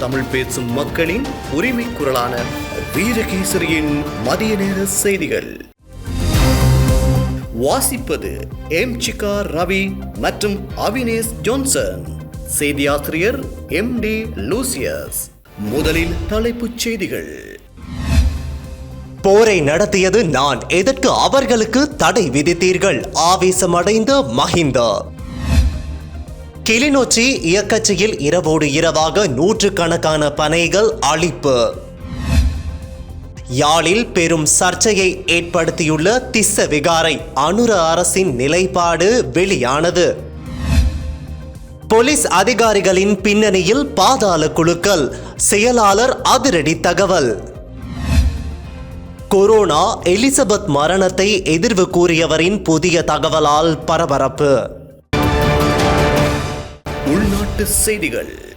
தமிழ் பேசும் மக்களின் உரிமை குரலான வீரகேசரியின் மதிய நேர செய்திகள். வாசிப்பது எம் சிகா ரவி மற்றும் அவினேஷ் ஜோன்சன். செய்தியாசிரியர் எம் டி லூசியஸ். முதலில் தலைப்புச் செய்திகள். போரை நடத்தியது நான். எதற்கு அவர்களுக்கு தடை விதித்தீர்கள்? ஆவேசமடைந்த மஹிந்த. கிளிநொச்சி இயக்கச்சியில் இரவோடு இரவாக நூற்றுக்கணக்கான பனைகள் அழிப்பு. யாழில் பெரும் சர்ச்சையை ஏற்படுத்தியுள்ள திஸ்ஸ விகாரை அனுர அரசின் நிலைப்பாடு வெளியானது. போலீஸ் அதிகாரிகளின் பின்னணியில் பாதாள குழுக்கள் செயலாளர் அதிரடி தகவல். கொரோனா எலிசபெத் மரணத்தை எதிர்வு கூறியவரின் புதிய தகவலால் பரபரப்பு. நாட்டு செய்திகள்.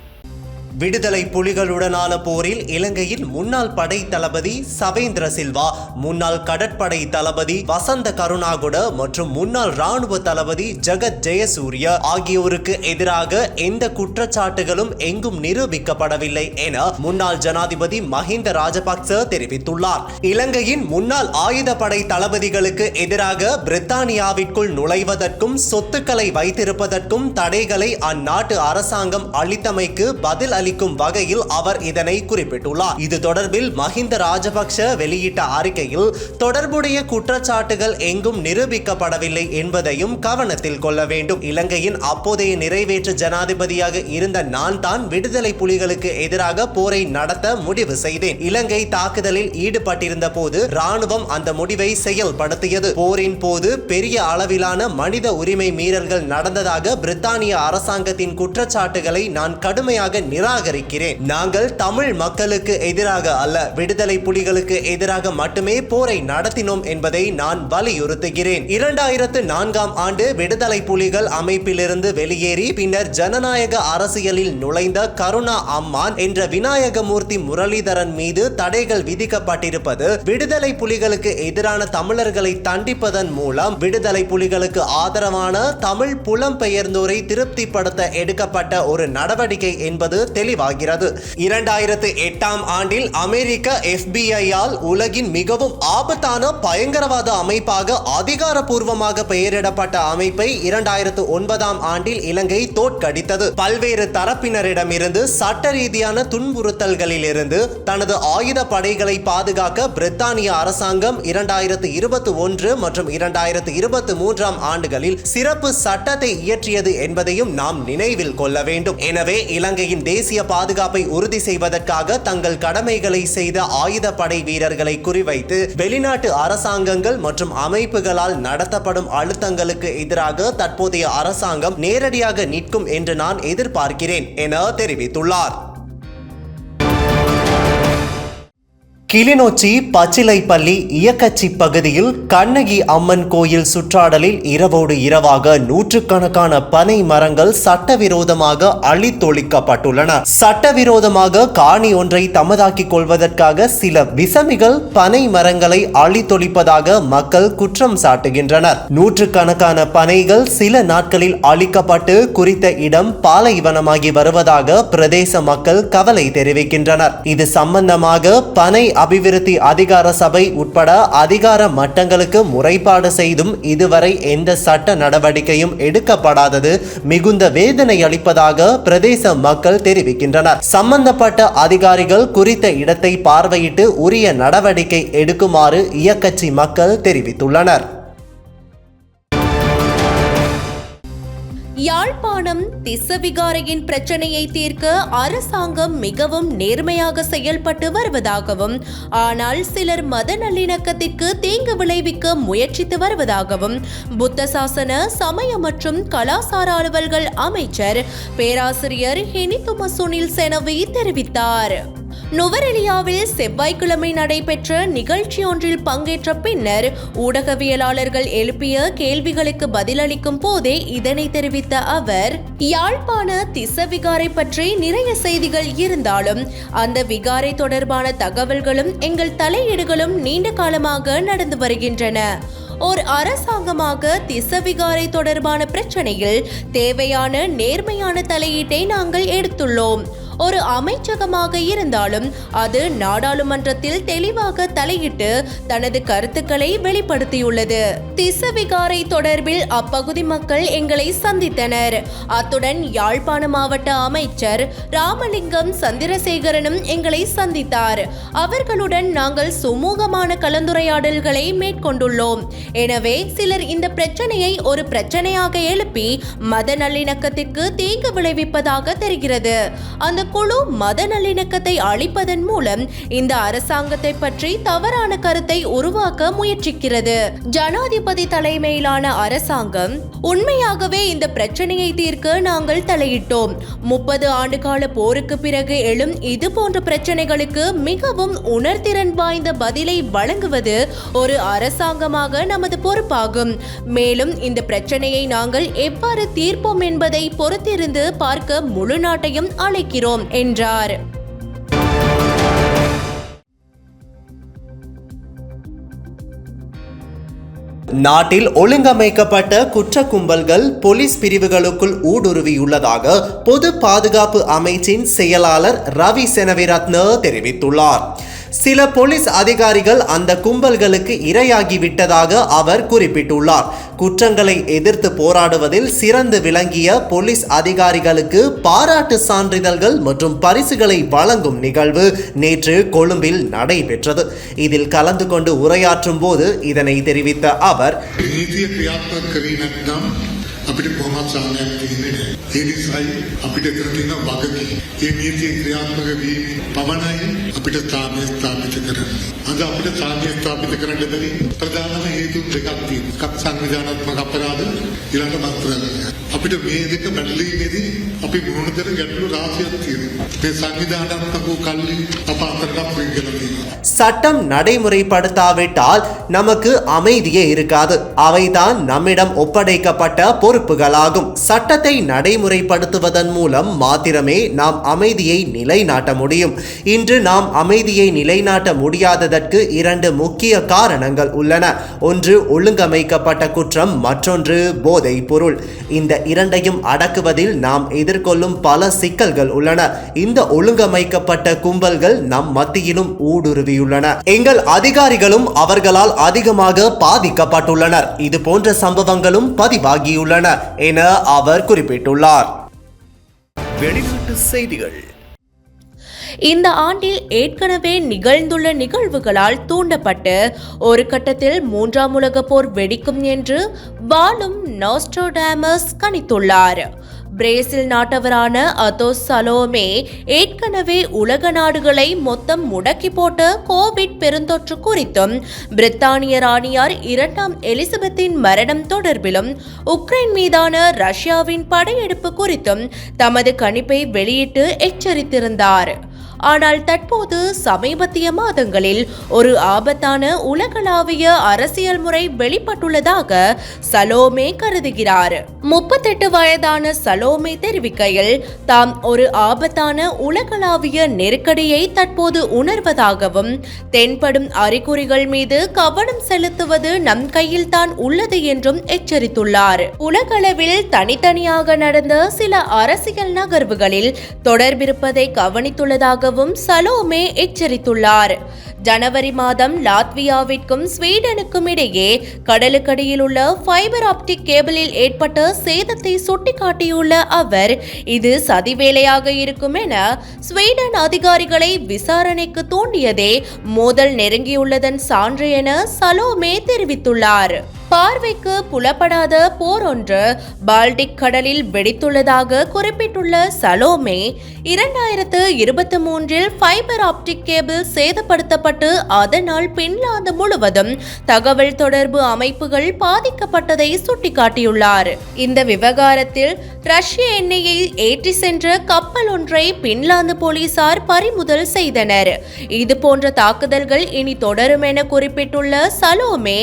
விடுதலை புலிகளுடனான போரில் இலங்கையின் முன்னாள் படை தளபதி சவேந்திர சில்வா முன்னாள் கடற்படை தளபதி வசந்த கருணாகுட மற்றும் முன்னாள் ராணுவ தளபதி ஜெகத் ஜெயசூரிய ஆகியோருக்கு எதிராக எந்த குற்றச்சாட்டுகளும் எங்கும் நிரூபிக்கப்படவில்லை என முன்னாள் ஜனாதிபதி மஹிந்த ராஜபக்ச தெரிவித்துள்ளார். இலங்கையின் முன்னாள் ஆயுதப்படை தளபதிகளுக்கு எதிராக பிரித்தானியாவிற்குள் நுழைவதற்கும் சொத்துக்களை வைத்திருப்பதற்கும் தடைகளை அந்நாட்டு அரசாங்கம் அளித்தமைக்கு பதில் அளிக்கும் வகையில் அவர் இதனை குறிப்பிட்டுள்ளார். இது தொடர்பில் மஹிந்த ராஜபக்ஷ வெளியிட்ட அறிக்கையில் தொடர்புடைய குற்றச்சாட்டுகள் எங்கும் நிரூபிக்கப்படவில்லை என்பதையும் கவனத்தில் கொள்ள வேண்டும். இலங்கையின் அப்போதைய நிறைவேற்று ஜனாதிபதியாக இருந்த நான் தான் விடுதலை புலிகளுக்கு எதிராக போரை நடத்த முடிவு செய்தேன். இலங்கை தாக்குதலில் ஈடுபட்டிருந்த போது ராணுவம் அந்த முடிவை செயல்படுத்தியது. போரின் போது பெரிய அளவிலான மனித உரிமை மீறல்கள் நடந்ததாக பிரித்தானிய அரசாங்கத்தின் குற்றச்சாட்டுகளை நான் கடுமையாக நிராகரிக்கிறேன். நாங்கள் தமிழ் மக்களுக்கு எதிராக அல்ல விடுதலை புலிகளுக்கு எதிராக மட்டுமே போரை நடத்தினோம் என்பதை நான் வலியுறுத்துகிறேன். இரண்டாயிரத்து நான்காம் ஆண்டு விடுதலை புலிகள் அமைப்பிலிருந்து வெளியேறி பின்னர் ஜனநாயக அரசியலில் நுழைந்த கருணா அம்மான் என்ற விநாயகமூர்த்தி முரளிதரன் மீது தடைகள் விதிக்கப்பட்டிருப்பது விடுதலை புலிகளுக்கு எதிரான தமிழர்களை தண்டிப்பதன் மூலம் விடுதலை புலிகளுக்கு ஆதரவான தமிழ் புலம்பெயர்ந்தோரை திருப்திப்படுத்த எடுக்கப்பட்ட ஒரு நடவடிக்கை என்பது தெளிவாகிறது. இரண்டாயிரத்து எட்டாம் ஆண்டில் அமெரிக்க எஃபிஐயால் உலகின் மிகவும் ஆபத்தான பயங்கரவாத அமைப்பாக அதிகாரப்பூர்வமாக பெயரிடப்பட்ட அமைப்பை இரண்டாயிரத்து ஒன்பதாம் ஆண்டில் இலங்கை தோற்கடித்தது. பல்வேறு தரப்பினரிடமிருந்து சட்ட ரீதியான துன்புறுத்தல்களிலிருந்து தனது ஆயுத படைகளை பாதுகாக்க பிரித்தானிய அரசாங்கம் இரண்டாயிரத்து இருபத்தி ஒன்று மற்றும் இரண்டாயிரத்து இருபத்தி மூன்றாம் ஆண்டுகளில் சிறப்பு சட்டத்தை இயற்றியது என்பதையும் நாம் நினைவில் கொள்ள வேண்டும். எனவே இலங்கையின் தேசிய பாதுகாப்பை உறுதி செய்வதற்காக தங்கள் கடமைகளை செய்த ஆயுதப்படை வீரர்களை குறிவைத்து வெளிநாட்டு அரசாங்கங்கள் மற்றும் அமைப்புகளால் நடத்தப்படும் அழுத்தங்களுக்கு எதிராக தற்போதைய அரசாங்கம் நேரடியாக நிற்கும் என்று நான் எதிர்பார்க்கிறேன் என தெரிவித்துள்ளார். கிளிநொச்சி பச்சிலைப்பள்ளி இயக்கச்சி பகுதியில் கண்ணகி அம்மன் கோயில் சுற்றாடலில் இரவோடு இரவாக நூற்றுக்கணக்கான பனை மரங்கள் சட்டவிரோதமாக அழித்தொழிக்கப்பட்டுள்ளன சட்டவிரோதமாக காணி ஒன்றை தமதாக்கிக் கொள்வதற்காக சில விசமிகள் பனை மரங்களை அழித்தொழிப்பதாக மக்கள் குற்றம் சாட்டுகின்றனர். நூற்றுக்கணக்கான பனைகள் சில நாட்களில் அழிக்கப்பட்டு குறித்த இடம் பாலைவனமாகி வருவதாக பிரதேச மக்கள் கவலை தெரிவிக்கின்றனர். இது சம்பந்தமாக பனை அபிவிருத்தி அதிகார சபை உட்பட அதிகார மட்டங்களுக்கு முறைப்பாடு செய்தும் இதுவரை எந்த சட்ட நடவடிக்கையும் எடுக்கப்படாதது மிகுந்த வேதனை அளிப்பதாக பிரதேச மக்கள் தெரிவிக்கின்றனர். சம்பந்தப்பட்ட அதிகாரிகள் குறித்த இடத்தை பார்வையிட்டு உரிய நடவடிக்கை எடுக்குமாறு இயக்கச்சி மக்கள் தெரிவித்துள்ளனர். யாழ்ப்பாணம் திசவிகாரையின் பிரச்சனையை தீர்க்க அரசாங்கம் மிகவும் நேர்மையாக செயல்பட்டு வருவதாகவும் ஆனால் சிலர் மத நல்லிணக்கத்திற்கு தீங்கு விளைவிக்க முயற்சித்து வருவதாகவும் புத்த சாசன சமய மற்றும் கலாசார அலுவல்கள் அமைச்சர் பேராசிரியர் ஹெனிதும சுனில் செனவி தெரிவித்தார். நுவரெலியாவில் செவ்வாய்க்கிழமை நடைபெற்ற நிகழ்ச்சி ஒன்றில் பங்கேற்ற பின்னர் ஊடகவியலாளர்கள் எழுப்பிய கேள்விகளுக்கு பதிலளிக்கும் போதே இதனை தெரிவித்த அவர் யாழ்ப்பாண திச விகாரை பற்றி நிறைய செய்திகள் இருந்தாலும் அந்த விகாரை தொடர்பான தகவல்களும் எங்கள் தலையீடுகளும் நீண்ட காலமாக நடந்து வருகின்றன. ஓர் அரசாங்கமாக திசவிகாரை தொடர்பான பிரச்சனையில் தேவையான நேர்மையான தலையீட்டை நாங்கள் எடுத்துள்ளோம். ஒரு அமைச்சகமாக இருந்தாலும் அது நாடாளுமன்றத்தில் தெளிவாக தலையிட்டு தனது கருத்துக்களை வெளிப்படுத்தியுள்ளது. திசவிகாரை தொடர்பில் அப்பகுதி மக்கள் எங்களை சந்தித்தனர். அத்துடன் யாழ்ப்பாண மாவட்ட அமைச்சர் ராமலிங்கம் சந்திரசேகரனும் எங்களை சந்தித்தார். அவர்களுடன் நாங்கள் சுமூகமான கலந்துரையாடல்களை மேற்கொண்டுள்ளோம். எனவே சிலர் இந்த பிரச்சனையை ஒரு பிரச்சனையாக எழுப்பி மத நல்லிணக்கத்திற்கு தீங்கு விளைவிப்பதாக தெரிகிறது. அந்த குழு மத நல்லிணக்கத்தை அளிப்பதன் மூலம் இந்த அரசாங்கத்தை பற்றி தவறான கருத்தை உருவாக்க முயற்சிக்கிறது. ஜனாதிபதி தலைமையிலான அரசாங்கம் உண்மையாகவே இந்த பிரச்சனையை தீர்க்க நாங்கள் தலையிட்டோம். முப்பது ஆண்டுகால போருக்கு பிறகு எழும் இது போன்ற பிரச்சனைகளுக்கு மிகவும் உணர்திறன் வாய்ந்த பதிலை வழங்குவது ஒரு அரசாங்கமாக நமது பொறுப்பாகும். மேலும் இந்த பிரச்சனையை நாங்கள் எவ்வாறு தீர்ப்போம் என்பதை பொறுத்திருந்து பார்க்க முழு நாட்டையும் அழைக்கிறோம். என்றார். நாட்டில் ஒழுங்கமைக்கப்பட்ட குற்ற கும்பல்கள் போலீஸ் பிரிவுகளுக்குள் ஊடுருவியுள்ளதாக பொது பாதுகாப்பு அமைச்சின் செயலாளர் ரவி செனவிரத்ன தெரிவித்துள்ளார். சில போலீஸ் அதிகாரிகள் அந்த கும்பல்களுக்கு இரையாகிவிட்டதாக அவர் குறிப்பிட்டுள்ளார். குற்றங்களை எதிர்த்து போராடுவதில் சிறந்து விளங்கிய போலீஸ் அதிகாரிகளுக்கு பாராட்டு சான்றிதழ்கள் மற்றும் பரிசுகளை வழங்கும் நிகழ்வு நேற்று கொழும்பில் நடைபெற்றது. இதில் கலந்து கொண்டு உரையாற்றும் போது இதனை தெரிவித்த அவர் නීතිය ක්‍රියාත්මක කරේ නැත්නම් අපිට කොහොමත් සාමයක් තියෙන්නේ නැහැ. ඒ නිසායි අපිට කර තියෙන වගකීම. ඒ නීතිය ක්‍රියාත්මක වීම පමණයි අපිට සාමය ස්ථාපිත කරන්නේ. අද අපිට සාමය ස්ථාපිත කරන්න බැරි ප්‍රධානම හේතු දෙකක් තියෙනවා. එකක් සංවිධානාත්මක අපරාධ ඊළඟ මත්පැන්. අපිට මේ දෙක බැටලීමේදී අපි මුහුණ දෙන ගැටලු රාශියක් තියෙනවා. මේ සංවිධානාත්මක වූ කල්ලි අප අතරට පිළිගලා තියෙනවා. சட்டம் நடைமுறைப்படுத்தாவிட்டால் நமக்கு அமைதியே இருக்காது அவைதான் நம்மிடம் ஒப்படைக்கப்பட்ட பொறுப்புகளாகும் சட்டத்தை நடைமுறைப்படுத்துவதன் மூலம் மாத்திரமே நாம் அமைதியை நிலைநாட்ட முடியும். இன்று நாம் அமைதியை நிலைநாட்ட முடியாததற்கு இரண்டு முக்கிய காரணங்கள் உள்ளன. ஒன்று ஒழுங்கமைக்கப்பட்ட குற்றம். மற்றொன்று போதை பொருள் இந்த இரண்டையும் அடக்குவதில் நாம் எதிர்கொள்ளும் பல சிக்கல்கள் உள்ளன. இந்த ஒழுங்கமைக்கப்பட்ட கும்பல்கள் நம் மத்தியிலும் ஊடுருவியுள்ளன. எங்கள் அதிகாரிகளும் அவர்களால் அதிகமாக பாதிக்கப்பட்டுள்ளனர். இது போன்ற சம்பவங்களும் பதிவாகியுள்ளன. என அவர் குறிப்பிட்டுள்ளார். வெளிநாட்டு செய்திகள். இந்த ஆண்டில் ஏற்கனவே நிகழ்ந்துள்ள நிகழ்வுகளால் தூண்டப்பட்டு ஒரு கட்டத்தில் மூன்றாம் உலகப் போர் வெடிக்கும் என்று வாழும் நாஸ்ட்ரோடாமஸ் கணித்துள்ளார். பிரேசில் நாட்டவரான அதோஸ் சலோமே ஏற்கனவே உலக நாடுகளை மொத்தம் முடக்கி போட்ட கோவிட் பெருந்தொற்று குறித்தும் பிரித்தானிய ராணியார் இரண்டாம் எலிசபெத்தின் மரணம் தொடர்பிலும் உக்ரைன் மீதான ரஷ்யாவின் படையெடுப்பு குறித்தும் தமது கணிப்பை வெளியிட்டு எச்சரித்திருந்தார். ஆனால் தற்போது சமீபத்திய மாதங்களில் ஒரு ஆபத்தான உலகளாவிய அரசியல் முறை வெளிப்பட்டுள்ளதாக சலோமே கருதுகிறார். முப்பத்தெட்டு வயதான சலோமே தெரிவிக்கையில் தாம் ஒரு ஆபத்தான உலகளாவிய நெருக்கடியை தற்போது உணர்வதாகவும் தென்படும் அறிகுறிகள் மீது கவனம் செலுத்துவது நம் கையில் தான் உள்ளது என்றும் எச்சரித்துள்ளார். உலகளவில் தனித்தனியாக நடந்த சில அரசியல் நகர்வுகளில் தொடர்பிருப்பதை கவனித்துள்ளதாக எனவும் சலோமே எச்சரித்துள்ளார். ஜனவரி மாதம் லாத்வியாவிற்கும் ஸ்வீடனுக்கும் இடையே கடலுக்கடியில் உள்ள ஃபைபர் ஆப்டிக் கேபிளில் ஏற்பட்ட சேதத்தை சுட்டிக்காட்டியுள்ள அவர் இது சதிவேலையாக இருக்கும் என ஸ்வீடன் அதிகாரிகளை விசாரணைக்கு தூண்டியதே மோதல் நெருங்கியுள்ளதன் சான்று என சலோமே தெரிவித்துள்ளார். பார்வைக்கு புலப்படாத போர் ஒன்று பால்டிக் கடலில் வெடித்துள்ளதாக குறிப்பிட்டுள்ள சலோமே இரண்டாயிரத்து இருபத்தி மூன்றில் ஃபைபர் ஆப்டிக் கேபிள் சேதப்படுத்தப்பட்டு அதனால் பின்லாந்து முழுவதும் தகவல் தொடர்பு அமைப்புகள் பாதிக்கப்பட்டதை சுட்டிக்காட்டியுள்ளார். இந்த விவகாரத்தில் ரஷ்ய எண்ணெயை ஏற்றி சென்ற கப்பல் ஒன்றை பின்லாந்து போலீசார் பறிமுதல் செய்தனர். இது போன்ற தாக்குதல்கள் இனி தொடரும் என குறிப்பிட்டுள்ள சலோமே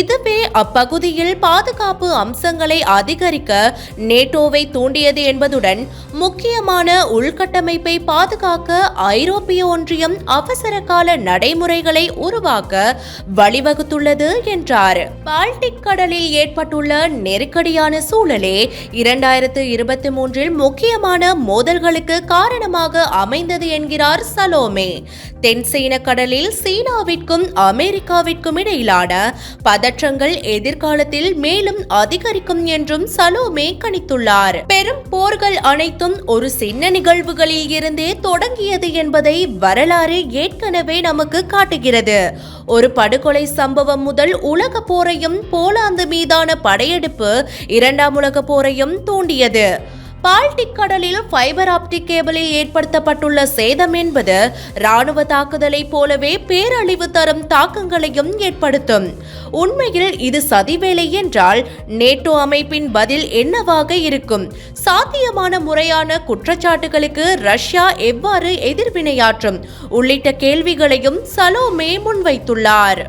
இதுவே அப்பகுதியில் பாதுகாப்பு அம்சங்களை அதிகரிக்க நேட்டோவை தூண்டியது என்பதுடன் முக்கியமான உள்கட்டமைப்பை பாதுகாக்க ஐரோப்பிய ஒன்றியம் அவசர கால நடைமுறைகளை உருவாக்க வழிவகுத்துள்ளது என்றார். பால்டிக் கடலில் ஏற்பட்டுள்ள நெருக்கடியான சூழலே இரண்டாயிரத்து இருபத்தி மூன்றில் முக்கியமான மோதல்களுக்கு காரணமாக அமைந்தது என்கிறார் சலோமே. தென் சீன கடலில் சீனாவிற்கும் அமெரிக்காவிற்கும் இடையிலான பதற்றங்கள் எதிர்காலத்தில் மேலும் அதிகரிக்கும் என்றும் சலோமே கணித்துள்ளார். பெரும் போர்கள் அனைத்தும் ஒரு சின்ன நிகழ்வுகளில் இருந்தே தொடங்கியது என்பதை வரலாறு ஏற்கனவே நமக்கு காட்டுகிறது. ஒரு படுகொலை சம்பவம் முதல் உலக போரையும் போலாந்து மீதான படையெடுப்பு இரண்டாம் உலக போரையும் தூண்டியது. பால்டிக் கடலில் ஃபைபர் ஆப்டிக் கேபிளில் ஏற்படுத்தப்பட்டுள்ள சேதம் என்பது ராணுவ தாக்குதலைப் போலவே பேரழிவு தரும் தாக்கங்களையும் ஏற்படுத்தும். உண்மையில் இது சதிவேலை என்றால் நேட்டோ அமைப்பின் பதில் என்னவாக இருக்கும்? சாத்தியமான முறையான குற்றச்சாட்டுகளுக்கு ரஷ்யா எவ்வாறு எதிர்வினையாற்றும்? உள்ளிட்ட கேள்விகளையும் சலோமே முன்வைத்துள்ளார்.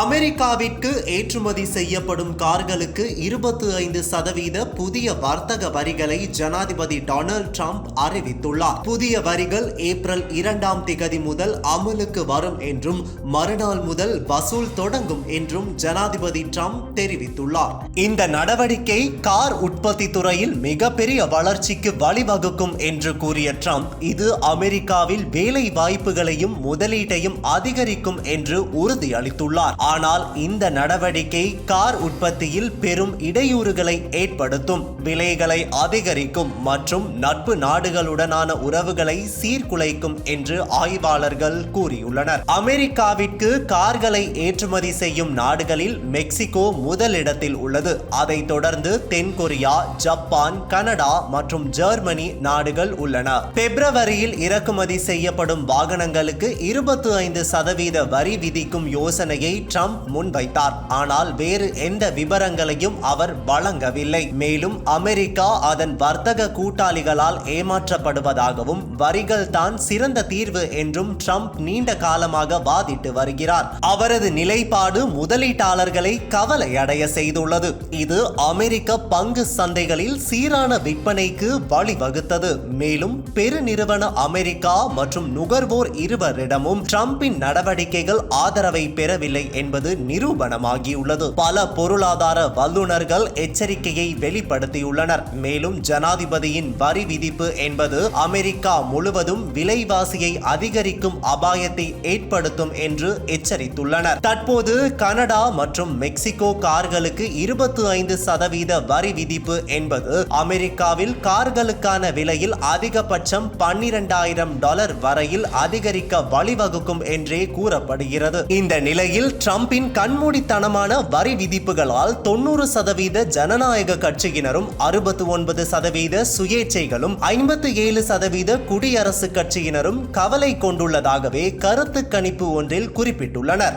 அமெரிக்காவிற்கு ஏற்றுமதி செய்யப்படும் கார்களுக்கு இருபத்தி ஐந்து சதவீத புதிய வர்த்தக வரிகளை ஜனாதிபதி டொனால்ட் ட்ரம்ப் அறிவித்துள்ளார். புதிய வரிகள் ஏப்ரல் இரண்டாம் திகதி முதல் அமலுக்கு வரும் என்றும் மறுநாள் முதல் வசூல் தொடங்கும் என்றும் ஜனாதிபதி ட்ரம்ப் தெரிவித்துள்ளார். இந்த நடவடிக்கை கார் உற்பத்தி துறையில் மிகப்பெரிய வளர்ச்சிக்கு வழிவகுக்கும் என்று கூறிய ட்ரம்ப் இது அமெரிக்காவில் வேலை வாய்ப்புகளையும் முதலீட்டையும் அதிகரிக்கும் என்று உறுதியளித்துள்ளார். ஆனால் இந்த நடவடிக்கை கார் உற்பத்தியில் பெரும் இடையூறுகளை ஏற்படுத்தும். விலைகளை அதிகரிக்கும் மற்றும் நட்பு நாடுகளுடனான உறவுகளை சீர்குலைக்கும் என்று ஆய்வாளர்கள் கூறியுள்ளனர். அமெரிக்காவிற்கு கார்களை ஏற்றுமதி செய்யும் நாடுகளில் மெக்சிகோ முதலிடத்தில் உள்ளது. அதைத் தொடர்ந்து தென்கொரியா ஜப்பான் கனடா மற்றும் ஜெர்மனி நாடுகள் உள்ளன. பிப்ரவரியில் இறக்குமதி செய்யப்படும் வாகனங்களுக்கு இருபத்தி ஐந்து சதவீத வரி விதிக்கும் யோசனையை ட்ரம்ப் முன்வைத்தார். ஆனால் வேறு எந்த விவரங்களையும் அவர் வழங்கவில்லை. மேலும் அமெரிக்கா அதன் வர்த்தக கூட்டாளிகளால் ஏமாற்றப்படுவதாகவும் வரிகள் தான் சிறந்த தீர்வு என்றும் ட்ரம்ப் நீண்ட காலமாக வாதிட்டு வருகிறார். அவரது நிலைப்பாடு முதலீட்டாளர்களை கவலையடைய செய்துள்ளது. இது அமெரிக்க பங்கு சந்தைகளில் சீரான விற்பனைக்கு வழிவகுத்தது. மேலும் பெருநிறுவன அமெரிக்கா மற்றும் நுகர்வோர் இருவரிடமும் ட்ரம்பின் நடவடிக்கைகள் ஆதரவை பெறவில்லை என்பது நிரூபணமாகியுள்ளது. பல பொருளாதார வல்லுநர்கள் எச்சரிக்கையை வெளிப்படுத்தியுள்ளனர். மேலும் ஜனாதிபதியின் வரி விதிப்பு என்பது அமெரிக்கா முழுவதும் விலைவாசியை அதிகரிக்கும் அபாயத்தை ஏற்படுத்தும் என்று எச்சரித்துள்ளனர். தற்போது கனடா மற்றும் மெக்சிகோ கார்களுக்கு இருபத்தி ஐந்து சதவீத வரி விதிப்பு என்பது அமெரிக்காவில் கார்களுக்கான விலையில் அதிகபட்சம் பன்னிரண்டாயிரம் டாலர் வரையில் அதிகரிக்க வழிவகுக்கும் என்றே கூறப்படுகிறது. இந்த நிலையில் ட்ரம்பின் கண்மூடித்தனமான வரி விதிப்புகளால் தொண்ணூறு சதவீத ஜனநாயக கட்சியினரும் அறுபத்தி ஒன்பது சதவீத சுயேட்சைகளும் ஐம்பத்தி ஏழு சதவீத குடியரசு கட்சியினரும் கவலை கொண்டுள்ளதாகவே கருத்து கணிப்பு ஒன்றில் குறிப்பிட்டுள்ளனர்.